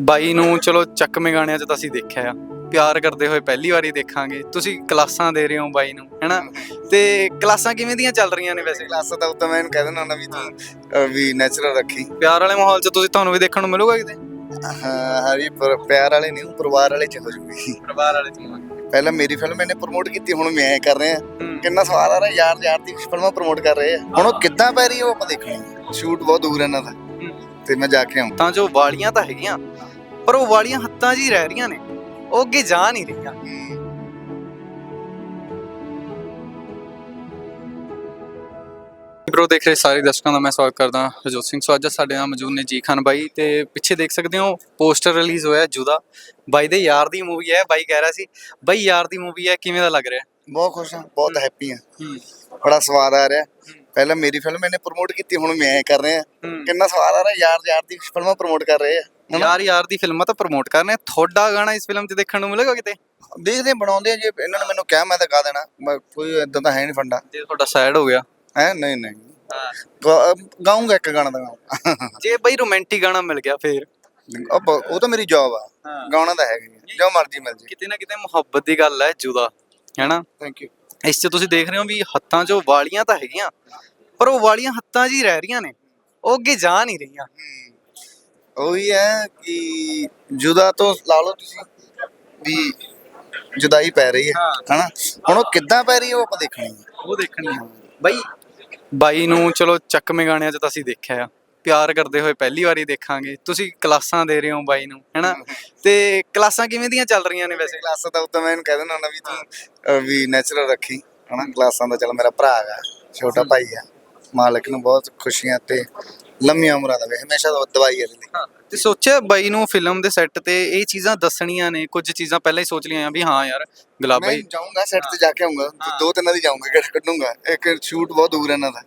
ਬਾਈ ਨੂੰ ਚਲੋ ਚੱਕਵੇਂ ਗਾਣਿਆਂ 'ਚ ਤਾਂ ਅਸੀਂ ਦੇਖਿਆ ਆ। ਪਿਆਰ ਕਰਦੇ ਹੋਏ ਪਹਿਲੀ ਵਾਰੀ ਦੇਖਾਂਗੇ। ਤੁਸੀਂ ਕਲਾਸਾਂ ਦੇ ਰਹੇ ਹੋ ਬਾਈ ਨੂੰ ਹੈਨਾ? ਤੇ ਕਲਾਸਾਂ ਕਿਵੇਂ ਦੀਆਂ ਚੱਲ ਰਹੀਆਂ ਨੇ ਵੈਸੇ? ਕਲਾਸ ਦਾ ਉੱਤੇ ਮੈਂ ਇਹਨੂੰ ਕਹਿ ਦਿੰਦਾ ਹੁੰਦਾ ਵੀ ਤੂੰ ਅਹ, ਵੀ ਨੈਚੁਰਲ ਰੱਖੀ। ਪਿਆਰ ਵਾਲੇ ਮਾਹੌਲ 'ਚ ਤੁਸੀਂ ਤੁਹਾਨੂੰ ਵੀ ਦੇਖਣ ਨੂੰ ਮਿਲੂਗਾ ਕਿਤੇ? ਹਾਂ ਹਰੀ ਪਰ ਪਿਆਰ ਵਾਲੇ ਨਹੀਂ ਪਰਿਵਾਰ ਵਾਲੇ ਚ ਹੋ ਜੂਗੀ। ਪਰਿਵਾਰ ਵਾਲੇ 'ਚ ਪਹਿਲਾਂ ਮੇਰੀ ਫਿਲਮ ਇਹਨੇ ਪ੍ਰਮੋਟ ਕੀਤੀ ਹੁਣ ਮੈਂ ਕਰ ਰਿਹਾ। ਕਿੰਨਾ ਸਵਾਦ ਆ ਰਿਹਾ ਯਾਰ ਯਾਰ ਦੀ ਫਿਲਮਾਂ ਪ੍ਰਮੋਟ ਕਰ ਰਹੇ ਆ। ਹੁਣ ਉਹ ਕਿੱਦਾਂ ਪੈ ਰਹੀ ਹੈ ਉਹ ਆਪਾਂ ਦੇਖਣੀ ਸ਼ੂਟ ਬਹੁਤ ਦੂਰ ਹੈ ਇਹਨਾਂ ਦਾ। ਤੇ ਮੈਂ ਜਾ ਕੇ ਆਉਂ ਤਾਂ ਜੋ ਵਾਲੀਆਂ ਤਾਂ ਹੈਗੀਆਂ। ਪਰ ਉਹ ਵਾਲੀਆਂ ਹੱਥਾਂ 'ਚ ਹੀ ਰਹਿ ਰਹੀਆਂ ਨੇ। ਉਹ ਅੱਗੇ ਜਾ ਨਹੀਂ ਰਹੀਆਂ। ਬ్రో ਦੇਖ ਰਹੇ ਸਾਰੇ ਦਰਸ਼ਕਾਂ ਦਾ ਮੈਂ ਸਵਾਗਤ ਕਰਦਾ ਰਜੋਤ ਸਿੰਘ। ਸੋ ਅੱਜ ਸਾਡੇ ਨਾਲ ਮੌਜੂਦ ਨੇ ਜੀ ਖਾਨ ਬਾਈ। ਤੇ ਪਿੱਛੇ ਦੇਖ ਸਕਦੇ ਹੋ ਪੋਸਟਰ ਰਿਲੀਜ਼ ਹੋਇਆ ਜੁਦਾ। ਬਾਈ ਦੇ ਯਾਰ ਦੀ ਮੂਵੀ ਹੈ ਬਾਈ ਕਹਿ ਰਿਹਾ ਸੀ ਬਾਈ ਯਾਰ ਦੀ ਮੂਵੀ ਹੈ ਕਿਵੇਂ ਦਾ ਲੱਗ ਰਿਹਾ? ਬਹੁਤ ਖੁਸ਼ ਹਾਂ ਬਹੁਤ ਹੈਪੀ ਹਾਂ। ਬੜਾ ਸਵਾਦ ਆ ਰਿਹਾ। ਪਹਿਲਾਂ ਮੇਰੀ ਫਿਲਮ ਇਹਨੇ ਪ੍ਰਮੋਟ ਕੀਤੀ ਹੁਣ ਮੈਂ ਕਰ ਰਿਹਾ। ਕਿੰਨਾ ਸਵਾਦ ਆ ਰਿਹਾ ਯਾਰ ਯਾਰ ਦੀ ਫਿਲਮਾਂ ਪ੍ਰਮੋਟ ਕਰ ਰਹੇ ਆ? ਯਾਰ ਯਾਰ ਦੀ ਫਿਲਮਾਂ ਤਾਂ ਪ੍ਰਮੋਟ ਕਰਨੇ ਤੁਹਾਡਾ ਗਾਣਾ ਇਸ ਫਿਲਮ 'ਚ ਦੇਖਣ ਨੂੰ ਮਿਲੇਗਾ ਕਿਤੇ? ਦੇਖਦੇ ਬਣਾਉਂਦੇ ਆ ਜੇ ਇਹਨਾਂ ਨੇ ਮੈਨੂੰ ਕਿਹਾ ਮੈਂ ਤਾਂ ਗਾ ਦੇਣਾ। ਮੈਂ ਕੋਈ ਇਦਾਂ ਤਾਂ ਹੈ ਨਹੀਂ ਫੰਡਾ। ਜੇ ਤੁਹਾਡਾ ਸਾਈਡ ਹੋ ਗਿਆ। ਹੈ? ਨਹੀਂ ਨਹੀਂ। ਗਾ- ਗਾਊਂਗਾ ਇੱਕ ਗਾਣਾ ਤਾਂ ਜੇ ਬਾਈ ਰੋਮਾਂਟਿਕ ਗਾਣਾ ਮਿਲ ਗਿਆ ਫੇਰ। ਉਹ ਬ- ਉਹ ਤਾਂ ਮੇਰੀ ਜੌਬ ਆ। ਹਾਂ। ਗਾਉਣਾ ਤਾਂ ਹੈਗਾ ਹੀ ਆ, ਜੋ ਮਰਜ਼ੀ ਮਿਲ ਜੇ। ਕਿਤੇ ਨਾ ਕਿਤੇ ਮੁਹੱਬਤ ਦੀ ਗੱਲ ਹੈ ਜੁਦਾ। ਹੈਨਾ? ਥੈਂਕ ਯੂ ਇਸ 'ਚ ਤੁਸੀਂ ਦੇਖ ਰਹੇ ਹੋ ਵੀ ਹੱਥਾਂ 'ਚੋਂ ਵਾਲੀਆਂ ਤਾਂ ਹੈਗੀਆਂ ਪਰ ਉਹ ਵਾਲੀਆਂ ਹੱਥਾਂ 'ਚ ਹੀ ਰਹਿ ਰਹੀਆਂ ਨੇ। ਉਹ ਅੱਗੇ ਜਾ ਨਹੀਂ ਰਹੀਆਂ। ਉਹੀ ਹੈ ਕਿ ਜੁਦਾ ਤੋਂ ਲਾ ਲਓ ਤੁਸੀਂ ਵੀ ਜੁਦਾਈ ਪੈ ਰਹੀ ਹੈ ਹਾਂ। ਹਨਾ? ਹੁਣ ਉਹ ਕਿੱਦਾਂ ਪੈ ਰਹੀ ਹੈ ਉਹ ਆਪਾਂ ਦੇਖਣੀ ਹੈ। ਉਹ ਦੇਖਣੀ ਬਾਈ ਬਾਈ ਨੂੰ ਚਲੋ ਚੱਕਵੇਂ ਗਾਣਿਆਂ 'ਚ ਤਾਂ ਅਸੀਂ ਦੇਖਿਆ ਆ। ਪਿਆਰ ਕਰਦੇ ਹੋਏ ਪਹਿਲੀ ਵਾਰੀ ਦੇਖਾਂਗੇ। ਤੁਸੀਂ ਕਲਾਸਾਂ ਦੇ ਰਹੇ ਹੋ ਬਾਈ ਨੂੰ ਹੈਨਾ? ਤੇ ਕਲਾਸਾਂ ਕਿਵੇਂ ਦੀਆਂ ਚੱਲ ਰਹੀਆਂ ਨੇ ਵੈਸੇ? ਕਲਾਸਾਂ ਦਾ ਉੱਤੇ ਮੈਂ ਇਹਨੂੰ ਕਹਿ ਦਿੰਦਾ ਹੁੰਦਾ ਵੀ ਤੂੰ ਵੀ ਨੈਚੁਰਲ ਰੱਖੀ ਹਨਾ? ਕਲਾਸਾਂ ਦਾ ਚਲ ਮੇਰਾ ਭਰਾ ਹੈਗਾ ਛੋਟਾ ਭਾਈ ਹੈ ਮਾਲਕ ਨੂੰ ਬਹੁਤ ਖੁਸ਼ੀਆਂ ਤੇ ਲੰਮੀਆਂ ਉਮਰਾਂ ਦਾ ਹਮੇਸ਼ਾ ਦਵਾਈ ਹੈ ਇਹਦੀ ਤੇ ਸੋਚਿਆ ਬਾਈ ਨੂੰ ਫਿਲਮ ਦੇ ਸੈੱਟ ਤੇ ਇਹ ਚੀਜ਼ਾਂ ਦੱਸਣੀਆਂ ਨੇ ਕੁਝ ਚੀਜ਼ਾਂ ਪਹਿਲਾਂ ਹੀ ਸੋਚ ਲਈਆਂ ਵੀ ਹਾਂ ਯਾਰ ਗੁਲਾਬਾ ਮੈਂ ਜਾਊਂਗਾ ਸੈੱਟ ਤੇ ਜਾ ਕੇ ਆਉਂਗਾ ਦੋ ਤਿੰਨ ਦੀ ਜਾਊਂਗਾ ਕਿਹੜਾ ਕੱਢੂੰਗਾ ਇੱਕ ਸ਼ੂਟ ਬਹੁਤ ਦੂਰ ਹੈ ਇਹਨਾਂ ਦਾ।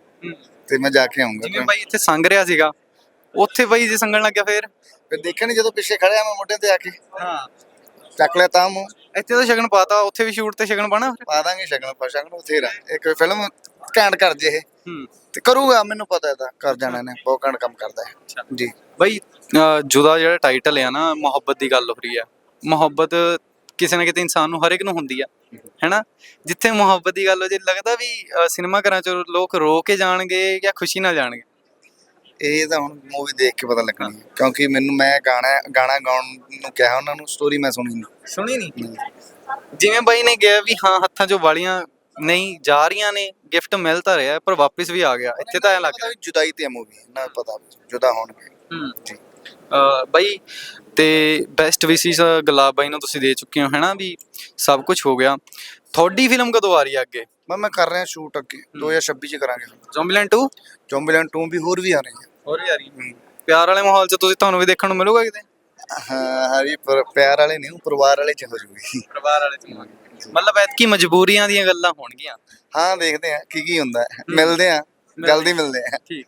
ਤੇ ਮੈਂ ਜਾ ਕੇ ਆਉਂਗਾ ਜਿਵੇਂ ਬਾਈ ਇੱਥੇ ਸੰਗ ਰਿਹਾ ਸੀਗਾ ਉੱਥੇ ਬਾਈ ਜੇ ਸੰਗਣ ਲੱਗਿਆ ਫੇਰ? ਫਿਰ ਦੇਖਿਆ ਨੀ ਜਦੋਂ ਪਿੱਛੇ ਖੜਿਆ ਮੈਂ ਮੋਢੇ ਤੇ ਆ ਕੇ। ਹਾਂ। ਚੱਕ ਲਿਆ ਤਾਂ ਮੂੰਹ। ਇੱਥੇ ਤਾਂ ਸ਼ਗਨ ਪਾਤਾ ਉੱਥੇ ਵੀ ਸ਼ੂਟ ਤੇ ਸ਼ਗਨ ਪਾਣਾ ਪਾ ਦਾਂਗੇ ਸ਼ਗਨ ਪਾ ਸ਼ਗਨ ਬਥੇਰਾ। ਇੱਕ ਫਿਲਮ ਘੈਂਟ ਕਰ ਜੇ ਇਹ। ਤੇ ਕਰੂਗਾ ਮੈਨੂੰ ਪਤਾ ਹੈ ਤਾਂ ਕਰ ਜਾਣਾ ਨੇ ਬਹੁਤ ਘੈਂਟ ਕੰਮ ਕਰਦਾ ਹੈ ਜੀ। ਬਾਈ ਅਹ ਜੁਦਾ ਜਿਹੜਾ ਟਾਈਟਲ ਆ ਨਾ ਮੁਹੱਬਤ ਦੀ ਗੱਲ ਹੋ ਰਹੀ ਆ। ਮੁਹੱਬਤ ਕਿਸੇ ਨਾ ਕਿਤੇ ਇਨਸਾਨ ਨੂੰ ਹਰ ਇੱਕ ਨੂੰ ਹੁੰਦੀ ਆ ਹੈਨਾ? ਜਿੱਥੇ ਮੁਹੱਬਤ ਦੀ ਗੱਲ ਹੋ ਜੇ ਲੱਗਦਾ ਵੀ ਅਹ ਸਿਨੇਮਾ ਘਰਾਂ ਚ ਲੋਕ ਰੋ ਕੇ ਜਾਣਗੇ ਜਾਂ ਖੁਸ਼ੀ ਨਾਲ ਜਾਣਗੇ? ਇਹ ਤਾਂ ਹੁਣ ਮੂਵੀ ਦੇਖ ਕੇ ਪਤਾ ਲੱਗਣੀ ਹੈ ਕਿਉਂਕਿ ਮੈਨੂੰ ਮੈਂ ਗਾਣਾ ਗਾਣਾ ਗਾਉਣ ਨੂੰ ਕਿਹਾ ਉਹਨਾਂ ਨੂੰ ਸਟੋਰੀ ਮੈਂ ਸੁਣੀ ਨਹੀਂ ਸੁਣੀ ਨਹੀਂ ਜਿਵੇਂ ਬਾਈ ਨੇ ਕਿਹਾ ਵੀ ਹਾਂ ਹੱਥਾਂ 'ਚੋਂ ਵਾਲੀਆਂ ਨਹੀਂ ਜਾ ਰਹੀਆਂ ਨੇ ਗਿਫਟ ਮਿਲ ਤਾਂ ਰਿਹਾ ਪਰ ਵਾਪਸ ਵੀ ਆ ਗਿਆ। ਇੱਥੇ ਤਾਂ ਐ ਲੱਗ ਪਤਾ ਵੀ ਜੁਦਾਈ ਤੇ ਮੂਵੀ ਨਾ ਪਤਾ ਜੁਦਾ ਹੋਣਗੇ। ਹੂੰ। ਜੀ। ਬਾਈ ਤੇ ਬੈਸਟ ਵਿਸ਼ੇਸ ਗੁਲਾਬ ਬਾਈ ਨੂੰ ਤੁਸੀਂ ਦੇ ਚੁੱਕੇ ਹੋ ਹੈਨਾ ਵੀ ਸਭ ਕੁਝ ਹੋ ਗਿਆ। ਤੁਹਾਡੀ ਫਿਲਮ ਕਦੋਂ ਆ ਰਹੀ ਹੈ ਅੱਗੇ? ਮੈਂ ਮੈਂ ਕਰ ਰਿਹਾ ਸ਼ੂਟ ਅੱਗੇ 2026 ਚ ਕਰਾਂਗੇ ਜ਼ੋਂਬੀਲੈਂਡ 2 ਚੌਂਬੀਲੈਂਡ 2 ਵੀ ਹੋਰ ਵੀ ਆ ਰਹੀ ਹੈ। ਹੋਰ ਵੀ ਆ ਰਹੀ ਪਿਆਰ ਵਾਲੇ ਮਾਹੌਲ 'ਚ ਤੁਸੀਂ ਤੁਹਾਨੂੰ ਵੀ ਦੇਖਣ ਨੂੰ ਮਿਲੂਗਾ ਕਿਤੇ? ਹਾਂ ਹਰੀ ਪਰ ਪਿਆਰ ਵਾਲੇ ਨਹੀਂ ਪਰਿਵਾਰ ਵਾਲੇ ਚ ਹੋ ਜੂਗੀ। ਪਰਿਵਾਰ ਵਾਲੇ 'ਚ ਮਤਲਬ ਐਤਕੀ ਮਜਬੂਰੀਆਂ ਦੀਆਂ ਗੱਲਾਂ ਹੋਣਗੀਆਂ। ਹਾਂ ਦੇਖਦੇ ਆ ਕੀ ਕੀ ਹੁੰਦਾ। ਹੈ। ਮਿਲਦੇ ਆ ਜਲਦੀ ਮਿਲਦੇ ਆ ਠੀਕ